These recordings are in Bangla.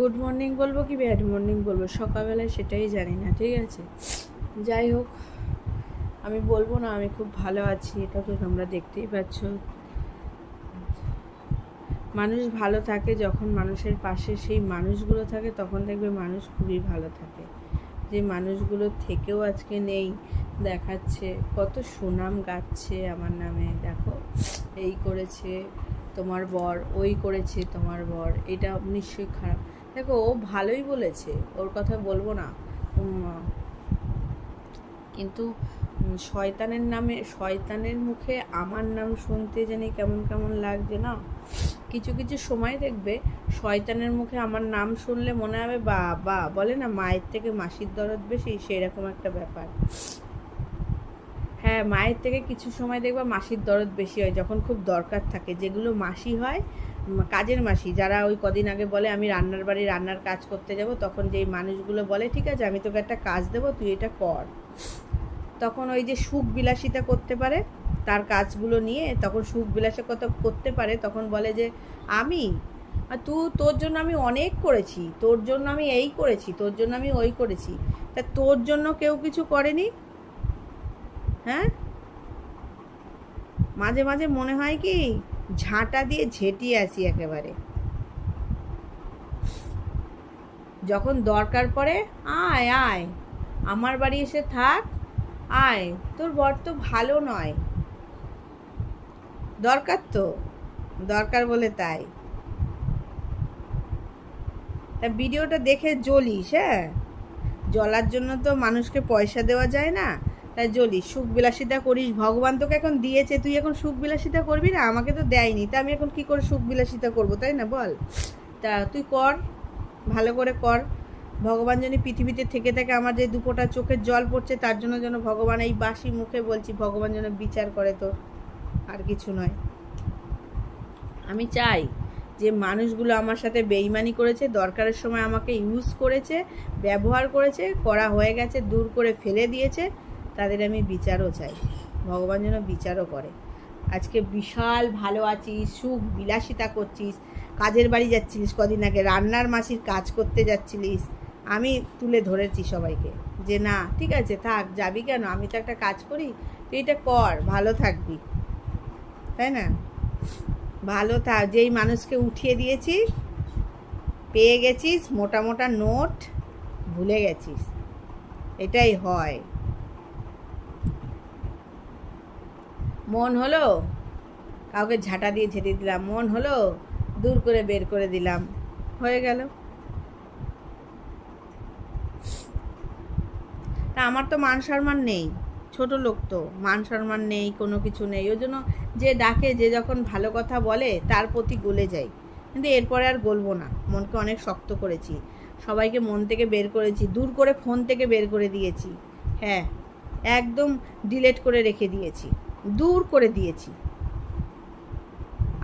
গুড মর্নিং বলব কি ব্যাড মর্নিং বলব? সকালবেলায় সেটাই জানি না, ঠিক আছে? যাই হোক, আমি বলব না, আমি খুব ভালো আছি, এটা তো তোমরা দেখতেই পাচ্ছ। মানুষ ভালো থাকে যখন মানুষের পাশে সেই মানুষগুলো থাকে, তখন দেখবে মানুষ খুবই ভালো থাকে। যে মানুষগুলো থেকেও আজকে নেই, দেখাচ্ছে, কত সুনাম গাচ্ছে আমার নামে, দেখো, এই করেছে তোমার বর, ওই করেছে তোমার বর, এটা নিশ্চয়ই খারাপ। দেখো, ও ভালোই বলেছে, ওর কথা বলব না। কিন্তু শয়তানের নামে, শয়তানের মুখে আমার নাম শুনতে জানি কেমন কেমন লাগছে না? কিছু কিছু সময় দেখবে, শয়তানের মুখে আমার নাম শুনলে মনে হবে বা বা বলে না, মায়ের থেকে মাসির দরদ বেশি, সেরকম একটা ব্যাপার। হ্যাঁ মায়ের থেকে কিছু সময় দেখবা মাসির দরদ বেশি হয়, যখন খুব দরকার থাকে। যেগুলো মাসি হয় কাজের মাসি, যারা ওই কদিন আগে বলে, আমি রান্নার বাড়ি রান্নার কাজ করতে যাব, তখন যেই মানুষগুলো বলে, ঠিক আছে, আমি তোকে একটা কাজ দেবো, তুই এটা কর। তখন ওই যে সুখ বিলাসিতা করতে পারে, তার কাজগুলো নিয়ে তখন সুখ বিলাসিতা করতে পারে, তখন বলে যে, আমি তুই তোর জন্য আমি অনেক করেছি, তোর জন্য আমি এই করেছি, তোর জন্য আমি ওই করেছি। তা তোর জন্য কেউ কিছু করেনি? হ্যাঁ? মাঝে মাঝে মনে হয় কি ঝাঁটা দিয়ে ঝেঁটিয়ে আসি একেবারে। যখন দরকার পড়ে, আয় আয়, আমার বাড়ি এসে থাক, আয়, তোর বর তো ভালো নয়। দরকার তো, দরকার বলে তাই। তা ভিডিওটা দেখে জ্বলিস হ্যাঁ? জ্বলার জন্য তো মানুষকে পয়সা দেওয়া যায় না তাই জ্বলিস সুখ বিলাসিতা করিস। ভগবান তোকে এখন দিয়েছে, তুই এখন সুখ বিলাসিতা করবি না? আমাকে তো দেয়নি। তা আমি এখন কি করে সুখ বিলাসিতা করব, তাই না? বল। তা তুই কর, ভালো করে কর। ভগবান যেন পৃথিবীতে থেকে থাকে, আমার যে দুপোটা চোখের জল পড়ছে, তার জন্য যেন ভগবান এই বাসি মুখে বলছি, ভগবান যেন বিচার করে তোর। আর কিছু নয়। আমি চাই যে মানুষগুলো আমার সাথে বেইমানি করেছে, দরকারের সময় আমাকে ইউজ করেছে, ব্যবহার করেছে, করা হয়ে গেছে, দূর করে ফেলে দিয়েছে। তাদের আমি বিচারও চাই। ভগবান যেন বিচারও করে। আজকে বিশাল ভালো আছিস, সুখ বিলাসিতা করছিস, কাজের বাড়ি যাচ্ছিলিস কদিন আগে, রান্নার মাসির কাজ করতে যাচ্ছিলিস, আমি তুলে ধরেছি সবাইকে যে না, ঠিক আছে, থাক, যাবি কেন? আমি তো একটা কাজ করি, তুই এটা কর, ভালো থাকবি। তাই না? ভালো থাক যেই মানুষকে উঠিয়ে দিয়েছি পেয়ে গেছিস, মোটা মোটা নোট, ভুলে গেছিস। এটাই হয়। মন হলো? কাউকে ঝাঁটা দিয়ে ঝেঁটে দিলাম, মন হলো? দূর করে বের করে দিলাম। হয়ে গেল। তা আমার তো মান সম্মান নেই, ছোট লোক তো, মান সম্মান নেই, কোনো কিছু নেই। ওই জন্য যে ডাকে, যে যখন ভালো কথা বলে, তার প্রতি গলে যাই। কিন্তু এরপরে আর গলবো না, মনকে অনেক শক্ত করেছি। সবাইকে মন থেকে বের করেছি, দূর করে ফোন থেকে বের করে দিয়েছি। হ্যাঁ একদম ডিলেট করে রেখে দিয়েছি। দূর করে দিয়েছি।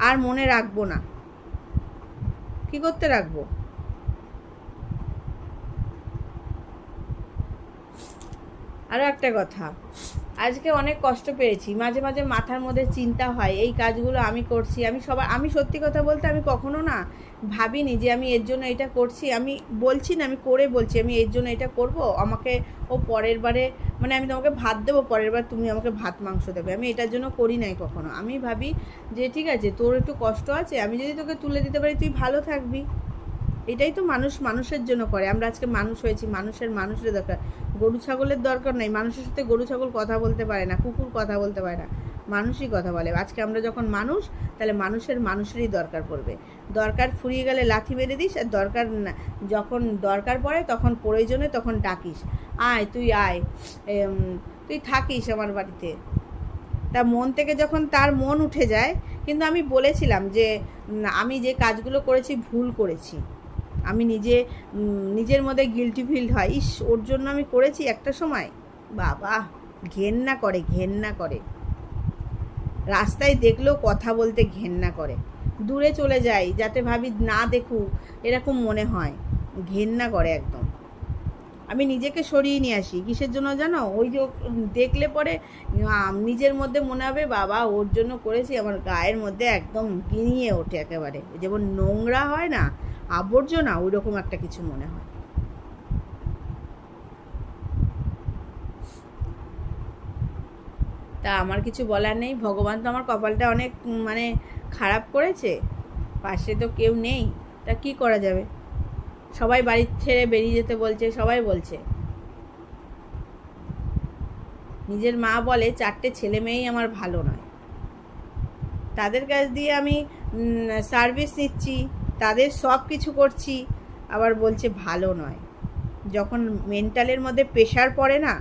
আর মনে রাখব না। কি করতে রাখব? আরও একটা কথা। আজকে অনেক কষ্ট পেয়েছি। মাঝে মাঝে মাথার মধ্যে চিন্তা হয়, এই কাজগুলো আমি করছি। আমি সবার আমি সত্যি কথা বলতে আমি কখনো না ভাবিনি যে আমি এর জন্য এটা করছি। আমি বলছি না, আমি করে বলছি, আমি এর জন্য এটা করব। আমাকে ও পরের বারে মানে আমি তোমাকে ভাত দেবো, পরের বার তুমি আমাকে ভাত, মাংস দেবে। আমি এটার জন্য করি নাই কখনো। আমি ভাবি যে ঠিক আছে, তোর একটু কষ্ট আছে, আমি যদি তোকে তুলে দিতে পারি, তুই ভালো থাকবি। এটাই তো মানুষ, মানুষের জন্য করে। আমরা আজকে মানুষ হয়েছি, মানুষের মানুষের দরকার। গরু, ছাগলের দরকার নাই। মানুষের সাথে গরু, ছাগল কথা বলতে পারে না, কুকুর কথা বলতে পারে না। মানুষই কথা বলে। আজকে আমরা যখন মানুষ, তাহলে মানুষের মানুষেরই দরকার পড়বে। দরকার ফুরিয়ে গেলে লাথি মেরে দিস, আর দরকার যখন দরকার পড়ে, তখন প্রয়োজনে তখন ডাকিস। আয়, তুই আয়। তুই থাকিস আমার বাড়িতে। তা মন থেকে যখন তার মন উঠে যায়, কিন্তু আমি বলেছিলাম যে আমি যে কাজগুলো করেছি, ভুল করেছি। আমি নিজে নিজের মধ্যে গিলটি ফিল হয়। ইস, ওর জন্য আমি করেছি একটা সময়। বাবা, ঘেন্না করে ঘেন্না করে। রাস্তায় দেখলেও কথা বলতে ঘেন্না করে। দূরে চলে যাই, যাতে ভাবি না দেখুক, এরকম মনে হয়। ঘেন্না করে একদম। আমি নিজেকে সরিয়ে নিয়ে আসি। কিসের জন্য জানো? ওই যে দেখলে পরে নিজের মধ্যে মনে হবে, বাবা, ওর জন্য করেছি। আমার গায়ের মধ্যে একদম গিনিয়ে ওঠে একেবারে। যেমন নোংরা হয় না আবর্জনা ওই রকম একটা কিছু মনে হয়। তা আমার কিছু বলার নেই। ভগবান তো আমার কপালটা অনেক মানে খারাপ করেছে। পাশে তো কেউ নেই। তা কি করা যাবে? সবাই বাড়ি ছেড়ে বেরিয়ে যেতে বলছে, সবাই বলছে। নিজের মা বলে, চারটে ছেলে মেয়েই আমার ভালো নয়। তাদের কাছ দিয়ে আমি সার্ভিস নিচ্ছি। তাদের সব কিছু করছি আবার বলছে ভালো নয়। যখন মেন্টালের মধ্যে প্রেশার পড়ে না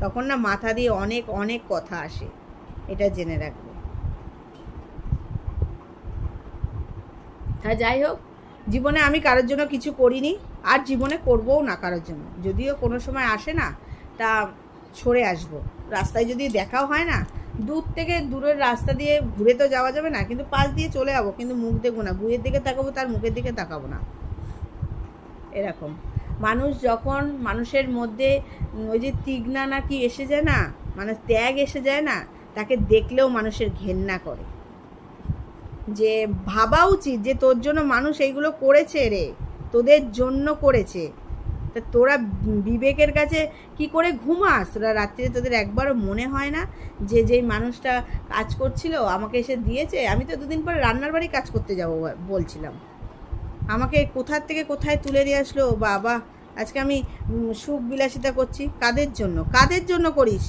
তখন না মাথা দিয়ে অনেক অনেক কথা আসে। এটা জেনে রাখবে। তা যাই হোক। জীবনে আমি কারোর জন্য কিছু করিনি আর জীবনে করবও না কারোর জন্য। যদিও কোনো সময় আসে না তা সরে আসব। রাস্তায় যদি দেখাও হয় না দূর থেকে দূরের রাস্তা দিয়ে ঘুরে তো যাওয়া যাবে না, কিন্তু পাশ দিয়ে চলে যাব, কিন্তু মুখ দেখব না। বুয়ের দিকে তাকাবো, তার মুখের দিকে তাকাবো না। এরকম। মানুষ যখন মানুষের মধ্যে ওই যে তিগনা নাকি এসে যায় না মানে ত্যাগ এসে যায় না, তাকে দেখলেও মানুষের ঘেন্না করে। যে ভাবা উচিত যে তোর জন্য মানুষ এইগুলো করেছে রে, তোদের জন্য করেছে। তা তোরা বিবেকের কাছে কি করে ঘুমাস? তোরা রাত্রে তোদের একবারও মনে হয় না যে যেই মানুষটা কাজ করছিল, আমাকে এসে দিয়েছে? আমি তো দুদিন পরে রান্নার বাড়ি কাজ করতে যাব বলছিলাম। আমাকে কোথার থেকে কোথায় তুলে দিয়ে আসলো? বাবা, আজকে আমি সুখ বিলাসিতা করছি। কাদের জন্য? কাদের জন্য করিস?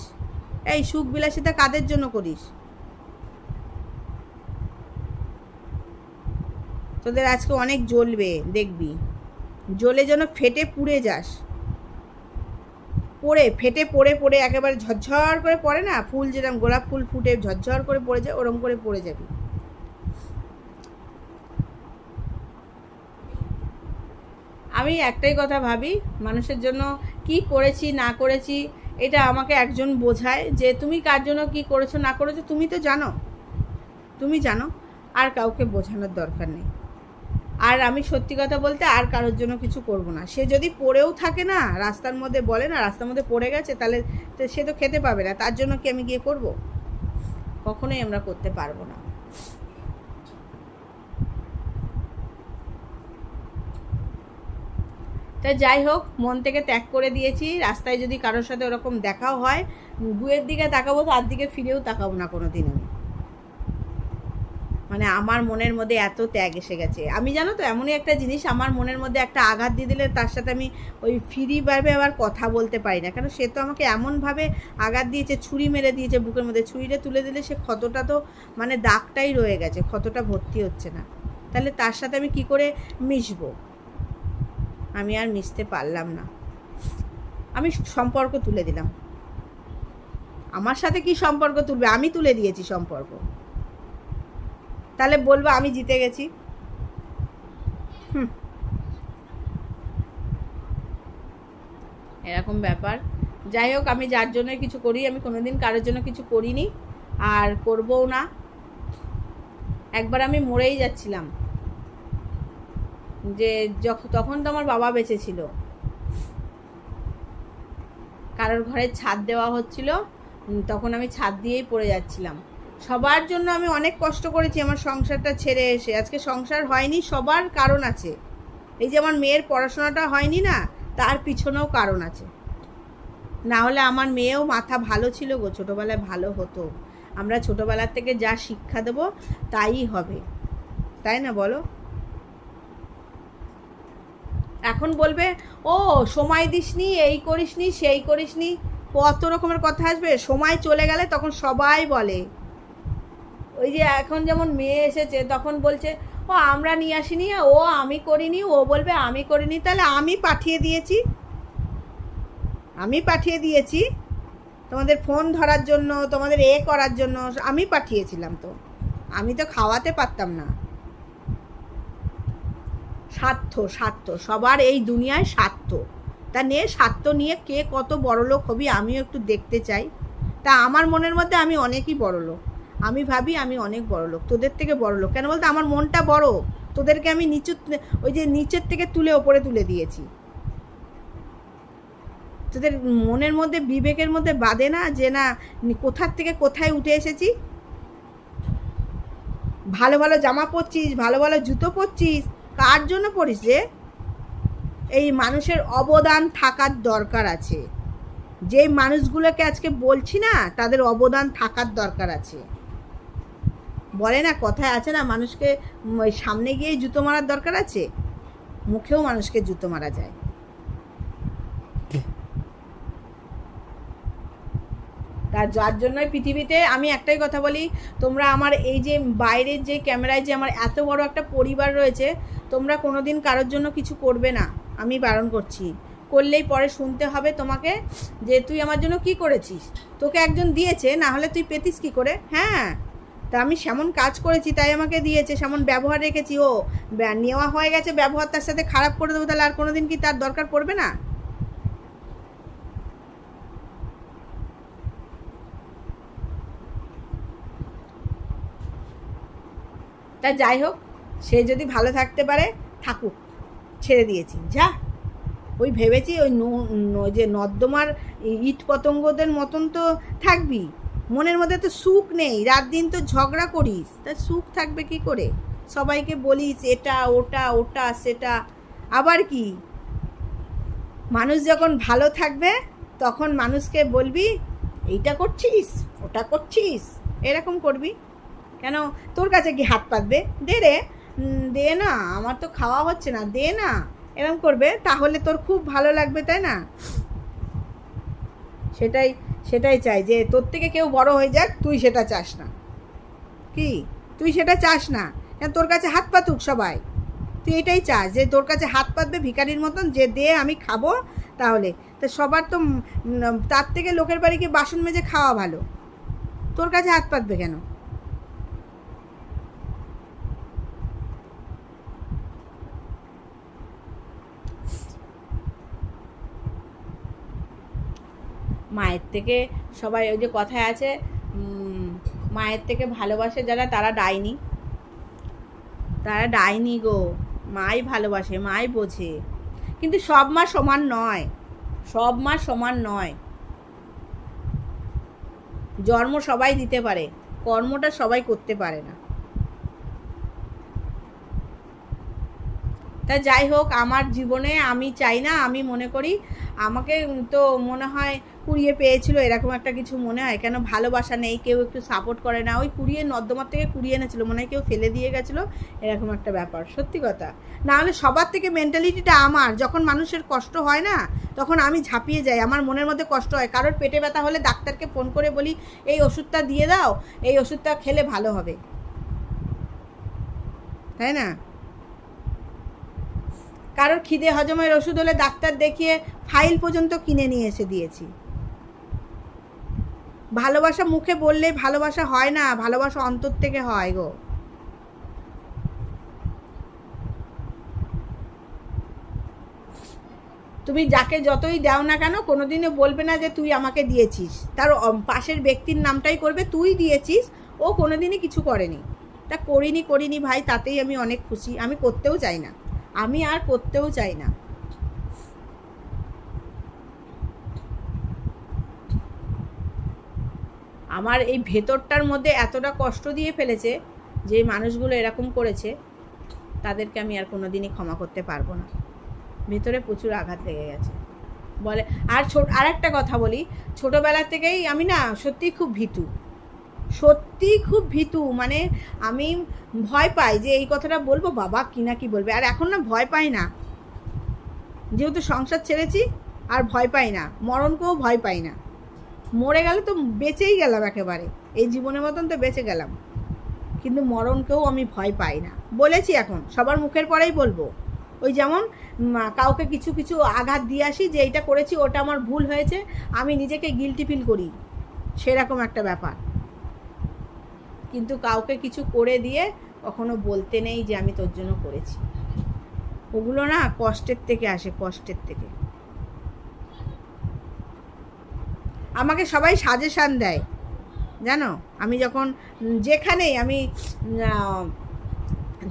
এই সুখ বিলাসিতা কাদের জন্য করিস? তোদের আজকে অনেক জ্বলবে, দেখবি। জ্বলে যেন ফেটে পুড়ে যাস। পড়ে, ফেটে, পড়ে পড়ে একেবারে ঝরঝর করে পড়ে না? ফুল যেরকম গোলাপ ফুল ফুটে ঝরঝর করে পড়ে যায়, ওরম করে পড়ে যাবি। আমি একটাই কথা ভাবি, মানুষের জন্য কি করেছি, না করেছি, এটা আমাকে একজন বোঝায় যে তুমি কার জন্য কি করেছ, না করেছ, তুমি তো জানো। তুমি জানো, আর কাউকে বোঝানোর দরকার নেই। আর আমি সত্যি কথা বলতে আর কারোর জন্য কিছু করব না। সে যদি পড়েও থাকে না, রাস্তার মধ্যে বলে না, রাস্তার মধ্যে পড়ে গেছে, তাহলে সে তো খেতে পাবে না। তার জন্য কি আমি গিয়ে করব? কখনোই আমরা করতে পারব না। তা যাই হোক, মন থেকে ত্যাগ করে দিয়েছি। রাস্তায় যদি কারোর সাথে ওরকম দেখাও হয় গুয়ের দিকে তাকাবো, তার দিকে ফিরেও তাকাবো না কোনো দিন আমি। মানে আমার মনের মধ্যে এত ত্যাগ এসে গেছে। আমি জানো তো, এমনই একটা জিনিস আমার মনের মধ্যে একটা আঘাত দিয়ে দিলে তার সাথে আমি ওই ফ্রি ভাবে আবার কথা বলতে পারি না। কেন সে তো আমাকে এমনভাবে আঘাত দিয়েছে, ছুরি মেরে দিয়েছে বুকের মধ্যে। ছুরিটা তুলে দিলে সে ক্ষতটা তো মানে দাগটাই রয়ে গেছে, ক্ষতটা ভর্তি হচ্ছে না। তাহলে তার সাথে আমি কি করে মিশবো? আমি আর মিশতে পারলাম না। আমি সম্পর্ক তুলে দিলাম। আমার সাথে কি সম্পর্ক তুলবে? আমি তুলে দিয়েছি সম্পর্ক। তাহলে বলব আমি জিতে গেছি। এরকম ব্যাপার। যাই হোক, আমি যার জন্য কিছু করি, আমি কোনোদিন কারোর জন্য কিছু করিনি, আর করবও না। একবার আমি মরেই যাচ্ছিলাম। যে যখন তখন তো আমার বাবা বেঁচে ছিল। কারোর ঘরে ছাদ দেওয়া হচ্ছিল তখন আমি ছাদ দিয়েই পড়ে যাচ্ছিলাম। সবার জন্য আমি অনেক কষ্ট করেছি আমার সংসারটা ছেড়ে এসে। আজকে সংসার হয়নি, সবার কারণ আছে। এই যে আমার মেয়ের পড়াশোনাটা হয়নি না, তার পিছনেও কারণ আছে। না হলে আমার মেয়েও মাথা ভালো ছিল গো, ছোটোবেলায় ভালো হতো। আমরা ছোটোবেলার থেকে যা শিক্ষা দেবো, তাই হবে। তাই না বলো? এখন বলবে, ও, সময় দিসনি, এই করিসনি, সেই করিসনি। কত রকমের কথা আসবে? সময় চলে গেলে তখন সবাই বলে। ওই যে এখন যেমন মেয়ে এসেছে, তখন বলছে, ও, আমরা নিয়ে আসিনি, ও, আমি করিনি, ও বলবে, আমি করিনি, তাহলে আমি পাঠিয়ে দিয়েছি। আমি পাঠিয়ে দিয়েছি। তোমাদের ফোন ধরার জন্য, তোমাদের এ করার জন্য, আমি পাঠিয়েছিলাম তো। আমি তো খাওয়াতে পারতাম না। স্বার্থ স্বার্থ, সবার এই দুনিয়ায় স্বার্থ। তা নিয়ে স্বার্থ নিয়ে কে কত বড় লোক হবি, আমিও একটু দেখতে চাই। তা আমার মনের মধ্যে আমি অনেকই বড় লোক আমি ভাবি আমি অনেক বড় লোক। তোদের থেকে বড় লোক। কেন বলতো? আমার মনটা বড়। তোদেরকে আমি নিচু ওই যে নিচের থেকে তুলে ওপরে তুলে দিয়েছি। তোদের মনের মধ্যে, বিবেকের মধ্যে বাঁধে না যে না কোথার থেকে কোথায় উঠে এসেছি? ভালো ভালো জামা পরছিস, ভালো ভালো জুতো পরছিস। কার জন্য পড়িস রে এই মানুষের অবদান থাকার দরকার আছে। যে মানুষগুলোকে আজকে বলছি না, তাদের অবদান থাকার দরকার আছে। বলে না কথায় আছে না মানুষকে সামনে গিয়ে জুতো মারার দরকার আছে? মুখেও মানুষকে জুতো মারা যায়। তার যার জন্যই পৃথিবীতে আমি একটাই কথা বলি তোমরা আমার এই যে বাইরের যে ক্যামেরায় যে আমার এত বড় একটা পরিবার রয়েছে তোমরা কোনোদিন কারোর জন্য কিছু করবে না আমি বারণ করছি। করলেই পরে শুনতে হবে তোমাকে যে তুই আমার জন্য কি করেছিস? তোকে একজন দিয়েছে না হলে তুই পেতিস কি করে? হ্যাঁ। তা আমি সেমন কাজ করেছি, তাই আমাকে দিয়েছে, সেমন ব্যবহার রেখেছি। ও নেওয়া হয়ে গেছে, ব্যবহার তার সাথে খারাপ করে দেবো, তাহলে আর কোনোদিন কি তার দরকার পড়বে না? তা যাই হোক, সে যদি ভালো থাকতে পারে, থাকুক, ছেড়ে দিয়েছি। যা, ওই ভেবেছি ওই যে নর্দমার ইট পতঙ্গদের মতন তো থাকবি। মনের মধ্যে তো সুখ নেই, রাত দিন তো ঝগড়া করিস, তা সুখ থাকবে কি করে? সবাইকে বলিস, এটা, ওটা ওটা, সেটা, আবার কি? মানুষ যখন ভালো থাকবে, তখন মানুষকে বলবি, এইটা করছিস, ওটা করছিস, এরকম করবি। কেন? তোর কাছে কি হাত পাতবে? দে রে দে না, আমার তো খাওয়া হচ্ছে না, দে না এরকম করবে, তাহলে তোর খুব ভালো লাগবে, তাই না? সেটাই সেটাই চাই যে তোর থেকে কেউ বড় হয়ে যাক, তুই সেটা চাস না। কি? তুই সেটা চাস না। কেন? তোর কাছে হাত পাতুক সবাই। তুই এটাই চাস যে তোর কাছে হাত পাতবে ভিকারির মতন, যে দে, আমি খাব তাহলে। তা সবার তো তার থেকে লোকের বাড়ি গিয়ে বাসন মেজে খাওয়া ভালো। তোর কাছে হাত পাতবে কেন? মায়ের থেকে সবাই ওই যে কথায় আছে মায়ের থেকে ভালোবাসে যারা, তারা ডাইনি। তারা ডাইনি গো, মাই ভালোবাসে, মাই বোঝে। কিন্তু সব মা সমান নয়, সব মা সমান নয়। জন্ম সবাই দিতে পারে, কর্মটা সবাই করতে পারে না। তা যাই হোক, আমার জীবনে আমি চাই না, আমি মনে করি আমাকে তো মনে হয় কুড়িয়ে পেয়েছিল, এরকম একটা কিছু মনে হয়। কেন ভালোবাসা নেই, কেউ একটু সাপোর্ট করে না। ওই কুড়িয়ে, নর্দমার থেকে কুড়িয়ে এনেছিল, মনে হয় কেউ ফেলে দিয়ে গেছিল, এরকম একটা ব্যাপার, সত্যি কথা। না হলে সবার থেকে মেন্টালিটিটা আমার, যখন মানুষের কষ্ট হয় না, তখন আমি ঝাঁপিয়ে যাই, আমার মনের মধ্যে কষ্ট হয়। কারোর পেটে ব্যথা হলে ডাক্তারকে ফোন করে বলি, এই ওষুধটা দিয়ে দাও, এই ওষুধটা খেলে ভালো হবে। তাই না? কারোর খিদে হজমের ওষুধ হলে ডাক্তার দেখিয়ে ফাইল পর্যন্ত কিনে নিয়ে এসে দিয়েছি। ভালোবাসা মুখে বললে ভালোবাসা হয় না, ভালোবাসা অন্তর থেকে হয় গো। তুমি যাকে যতই দাও না কেন, কোনোদিনও বলবে না যে তুই আমাকে দিয়েছিস। তার পাশের ব্যক্তির নামটাই করবে, তুই দিয়েছিস, ও কোনোদিনই কিছু করেনি। তা করিনি করিনি ভাই, তাতেই আমি অনেক খুশি, আমি করতেও চাই না। আমি আর করতেও চাই না। আমার এই ভেতরটার মধ্যে এতটা কষ্ট দিয়ে ফেলেছে যে মানুষগুলো এরকম করেছে, তাদেরকে আমি আর কোনোদিনই ক্ষমা করতে পারব না। ভেতরে প্রচুর আঘাত লেগে গেছে। বলে, আর ছোট আর একটা কথা বলি, ছোটোবেলা থেকেই আমি না সত্যিই খুব ভীতু। সত্যি খুব ভীতু মানে আমি ভয় পাই যে এই কথাটা বলব, বাবা কি না কি বলবে। আর এখন না ভয় পাই না। যেহেতু সংসার ছেড়েছি, আর ভয় পাই না। মরণকেও ভয় পাই না। মরে গেলে তো বেঁচেই গেলাম একেবারে। এই জীবনের মতন তো বেঁচে গেলাম। কিন্তু মরণকেও আমি ভয় পাই না। বলেছি এখন, সবার মুখের পরেই বলব। ওই যেমন কাউকে কিছু কিছু আঘাত দিয়ে আসি যে এইটা করেছি, ওটা আমার ভুল হয়েছে, আমি নিজেকে গিলটি ফিল করি। সেরকম একটা ব্যাপার। কিন্তু কাউকে কিছু করে দিয়ে কখনো বলতে নেই যে আমি তোর জন্য করেছি। ওগুলো না কষ্টের থেকে আসে, কষ্টের থেকে। আমাকে সবাই সাজেশান দেয়, জানো? আমি যখন যেখানেই আমি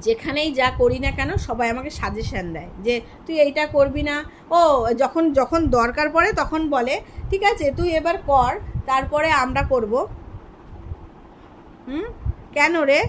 যেখানেই যা করি না কেন সবাই আমাকে সাজেশান দেয় যে তুই এইটা করবি না। ও, যখন যখন দরকার পড়ে তখন বলে, ঠিক আছে, তুই এবার কর, তারপরে আমরা করব। হুম? কেন রে?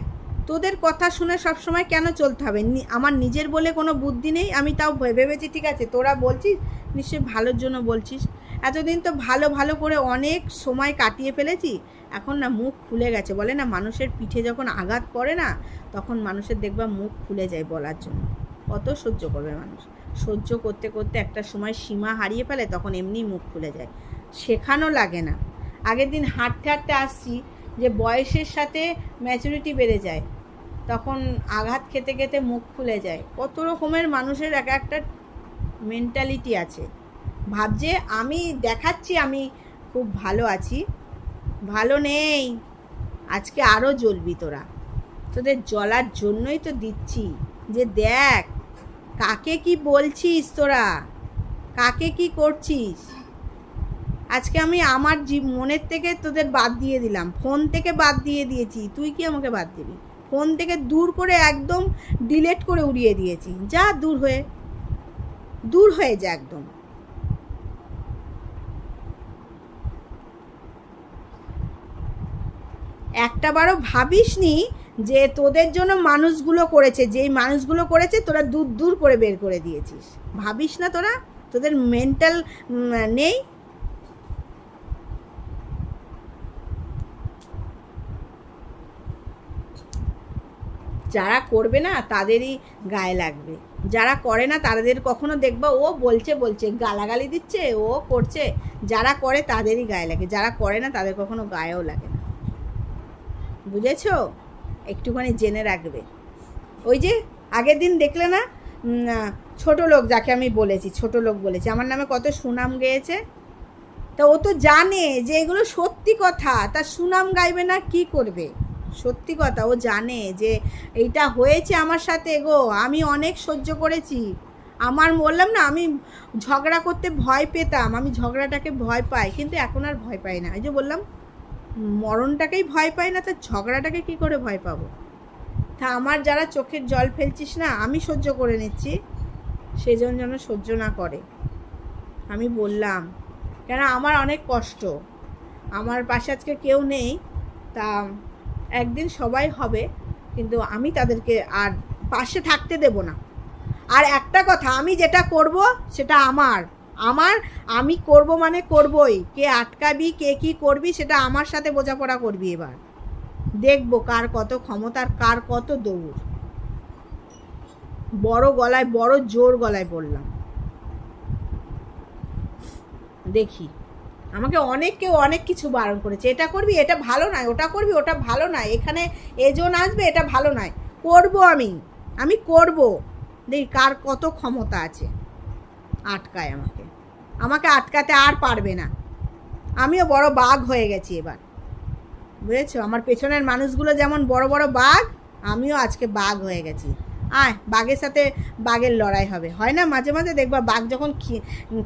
তোদের কথা শুনে সব সময় কেন চলতে হবে? আমার নিজের বলে কোনো বুদ্ধি নেই, আমি তাও ভেবেছি ঠিক আছে, তোরা বলছিস, নিশ্চয়ই ভালোর জন্য বলছিস। এতদিন তো ভালো ভালো করে অনেক সময় কাটিয়ে ফেলেছি, এখন না মুখ খুলে গেছে, বলে না মানুষের পিঠে যখন আঘাত পড়ে না, তখন মানুষের দেখবা মুখ খুলে যায় বলার জন্য। কত সহ্য করবে মানুষ? সহ্য করতে করতে একটা সময় সীমা হারিয়ে ফেলে, তখন এমনি মুখ খুলে যায়। শেখানো লাগে না। আগের দিন হাঁটতে হাঁটতে আসছি যে বয়সের সাথে ম্যাচুরিটি বেড়ে যায়, তখন আঘাত খেতে খেতে মুখ খুলে যায়। কত রকমের মানুষের এক একটা মেন্টালিটি আছে। ভাবছে, আমি দেখাচ্ছি, আমি খুব ভালো আছি। ভালো নেই। আজকে আরও জ্বলবি তোরা। তোদের জ্বলার জন্যই তো দিচ্ছি। যে দেখ, কাকে কি বলছিস তোরা? কাকে কি করছিস? আজকে আমি আমার জীব, মনের থেকে তোদের বাদ দিয়ে দিলাম। ফোন থেকে বাদ দিয়ে দিয়েছি। তুই কি আমাকে বাদ দিবি? ফোন থেকে দূর করে একদম ডিলেট করে উড়িয়ে দিয়েছি। যা দূর হয়ে দূর হয়ে যা একদম। একটা বারও ভাবিসনি যে তোদের জন্য মানুষগুলো করেছে, যেই মানুষগুলো করেছে তোরা দূর দূর করে বের করে দিয়েছিস। ভাবিস না তোরা? তোদের মেন্টাল নেই? যারা করবে না, তাদেরই গায়ে লাগবে। যারা করে না, তাদের কখনো দেখবা ও বলছে বলছে, গালাগালি দিচ্ছে, ও করছে। যারা করে, তাদেরই গায়ে লাগে। যারা করে না, তাদের কখনো গায়েও লাগে না। বুঝেছ? একটুখানি জেনে রাখবে। ওই যে, আগের দিন দেখলে না ছোট লোক যাকে আমি বলেছি, ছোট লোক বলেছি, আমার নামে কত সুনাম গেয়েছে? তা ও তো জানে যে এগুলো সত্যি কথা। তা সুনাম গাইবে না, কি করবে? সত্যি কথা, ও জানে যে এইটা হয়েছে আমার সাথে গো, আমি অনেক সহ্য করেছি। আমার বললাম না, আমি ঝগড়া করতে ভয় পেতাম, আমি ঝগড়াটাকে ভয় পাই, কিন্তু এখন আর ভয় পাই না। এই যে বললাম, মরণটাকেই ভয় পাই না, তা ঝগড়াটাকে কি করে ভয় পাবো? তা আমার যারা চোখের জল ফেলছিস না, আমি সহ্য করে নিচ্ছি, সেজন যেন সহ্য না করে। আমি বললাম, কেন আমার অনেক কষ্ট, আমার পাশে আজকে কেউ নেই, তা একদিন সবাই হবে, কিন্তু আমি তাদেরকে আর পাশে থাকতে দেব না। আর একটা কথা, আমি যেটা করব সেটা আমার। আমার আমি করব মানে করবই। কে আটকাবি, কে কি করবি সেটা আমার সাথে বোঝাপড়া করবি এবার। দেখব কার কত ক্ষমতার কার কত দৌড়। বড় গলায়, বড় জোর গলায় বললাম। দেখি। আমাকে অনেক কেউ অনেক কিছু বারণ করেছে। এটা করবি, এটা ভালো নয়, ওটা করবি, ওটা ভালো নয়। এখানে এজন আসবে, এটা ভালো নয়। করব আমি আমি করব। দেখি, কার কত ক্ষমতা আছে, আটকায় আমাকে। আমাকে আটকাতে আর পারবে না। আমিও বড় বাঘ হয়ে গেছি এবার। বুঝেছ? আমার পেছনের মানুষগুলো যেমন বড় বড় বাঘ, আমিও আজকে বাঘ হয়ে গেছি। আয়, বাঘের সাথে বাঘের লড়াই হবে। হয় না? মাঝে মাঝে দেখবা বাঘ যখন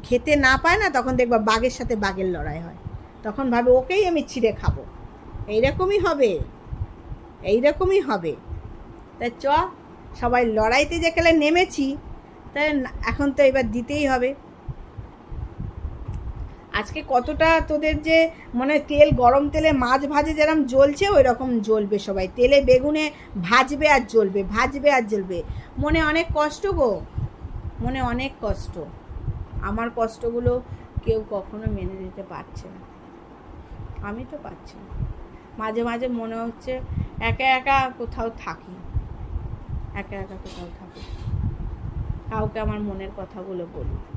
খেতে না পায় না, তখন দেখবা বাঘের সাথে বাঘের লড়াই হয়। তখন ভাবে, ওকেই আমি ছিঁড়ে খাব। এইরকমই হবে। এইরকমই হবে। তাই চ, সবাই লড়াইতে যে গেলে নেমেছি, তাই এখন তো এবার দিতেই হবে। আজকে কতটা তোদের যে মানে তেল, গরম তেলে মাছ ভাজে যেরকম জ্বলছে ওই রকম জ্বলবে সবাই। তেলে বেগুনে ভাজবে আর জ্বলবে, ভাজবে আর জ্বলবে। মনে অনেক কষ্ট গো, মনে অনেক কষ্ট। আমার কষ্টগুলো কেউ কখনো মেনে নিতে পারছে না। আমি তো পারছি না। মাঝে মাঝে মনে হচ্ছে একা একা কোথাও থাকি। একা একা কোথাও থাকি। কাউকে আমার মনের কথাগুলো বলি।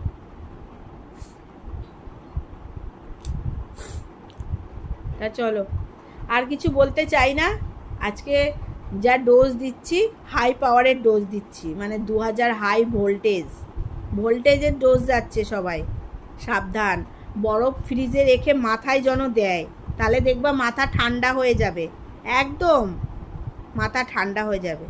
তা চলো। আর কিছু বলতে চাই না? আজকে যা ডোজ দিচ্ছি হাই পাওয়ারের ডোজ দিচ্ছি মানে দু হাজার হাই ভোল্টেজ ভোল্টেজের ডোজ যাচ্ছে সবাই, সাবধান। বরফ ফ্রিজে রেখে মাথায় যেন দেয়, তাহলে দেখবা মাথা ঠান্ডা হয়ে যাবে। একদম মাথা ঠান্ডা হয়ে যাবে।